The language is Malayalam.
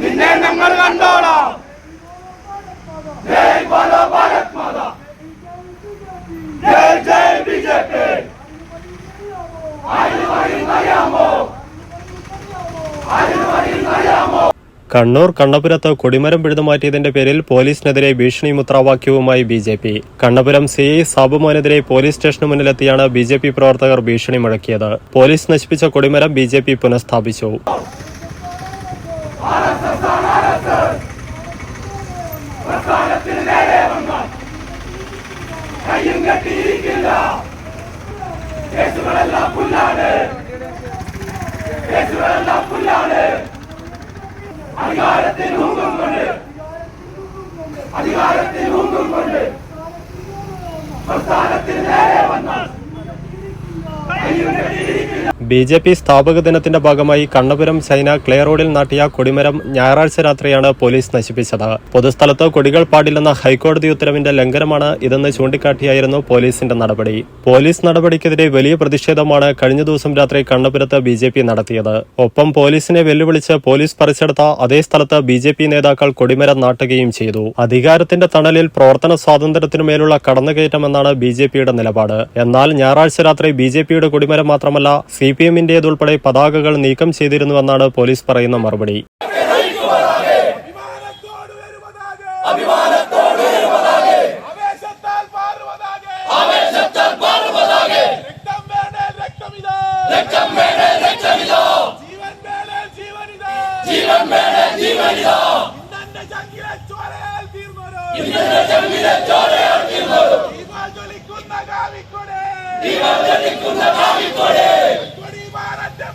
നിന്നെ ഞങ്ങൾ കണ്ടോളാം. ജയ് ബോലോ ഭാരത് മാതാ. ജയ് ജയ് ബി ജെ പി കണ്ണൂർ കണ്ണപുരത്ത് കൊടിമരം പിഴുതുമാറ്റിയതിന്റെ പേരിൽ പോലീസിനെതിരെ ഭീഷണി മുദ്രാവാക്യവുമായി B J P Kannapuram C I സാബുമോനെതിരെ police സ്റ്റേഷന് മുന്നിലെത്തിയാണ് ബി ജെ പി പ്രവർത്തകർ ഭീഷണി മുഴക്കിയത്. പോലീസ് നശിപ്പിച്ച കൊടിമരം ബി ജെ പി പുനഃസ്ഥാപിച്ചു. കയ്യും കെട്ടിയിരിക്കില്ല കേസുകളെല്ലാം പുല്ലാണ്. കേസുകളെല്ലാം പുല്ലാണ്. അധികാരത്തിൽ ഊങ്ങും കൊണ്ട്. അധികാരത്തിൽ ഊങ്ങും കൊണ്ട്. പ്രസ്ഥാനത്തിന് നേരെ വന്ന കയ്യും കെട്ടിയിരിക്കില്ല ബി ജെ പി സ്ഥാപക ദിനത്തിന്റെ ഭാഗമായി കണ്ണപുരം ചൈന ക്ലേ റോഡിൽ നാട്ടിയ കൊടിമരം ഞായറാഴ്ച രാത്രിയാണ് പോലീസ് നശിപ്പിച്ചത്. പൊതുസ്ഥലത്ത് കൊടികൾ പാടില്ലെന്ന ഹൈക്കോടതി ഉത്തരവിന്റെ ലംഘനമാണ് ഇതെന്ന് ചൂണ്ടിക്കാട്ടിയായിരുന്നു പോലീസിന്റെ നടപടി. പോലീസ് നടപടിക്കെതിരെ വലിയ പ്രതിഷേധമാണ് കഴിഞ്ഞ ദിവസം രാത്രി കണ്ണപുരത്ത് ബി ജെ പി നടത്തിയത്. ഒപ്പം പോലീസിനെ വെല്ലുവിളിച്ച് പോലീസ് പറിച്ചെടുത്ത അതേ സ്ഥലത്ത് ബി ജെ പി നേതാക്കൾ കൊടിമരം നാട്ടുകയും ചെയ്തു. അധികാരത്തിന്റെ തണലിൽ പ്രവർത്തന സ്വാതന്ത്ര്യത്തിനുമേലുള്ള കടന്നുകയറ്റമെന്നാണ് ബി ജെ പിയുടെ നിലപാട്. എന്നാൽ ഞായറാഴ്ച രാത്രി ബി ജെ പിയുടെ കൊടിമരം മാത്രമല്ല സി പി എമ്മിന്റേതുൾപ്പെടെ പതാകകൾ നീക്കം ചെയ്തിരുന്നുവെന്നാണ് പോലീസ് പറയുന്ന മറുപടി. ജ്വലിക്കുന്ന കാവിക്കൊടേ ദീപാൽ ജ്വലിക്കുന്ന കാവിക്കൊടേ കൊടി ഭാരത്തെ മാറി പറക്കട്ടെ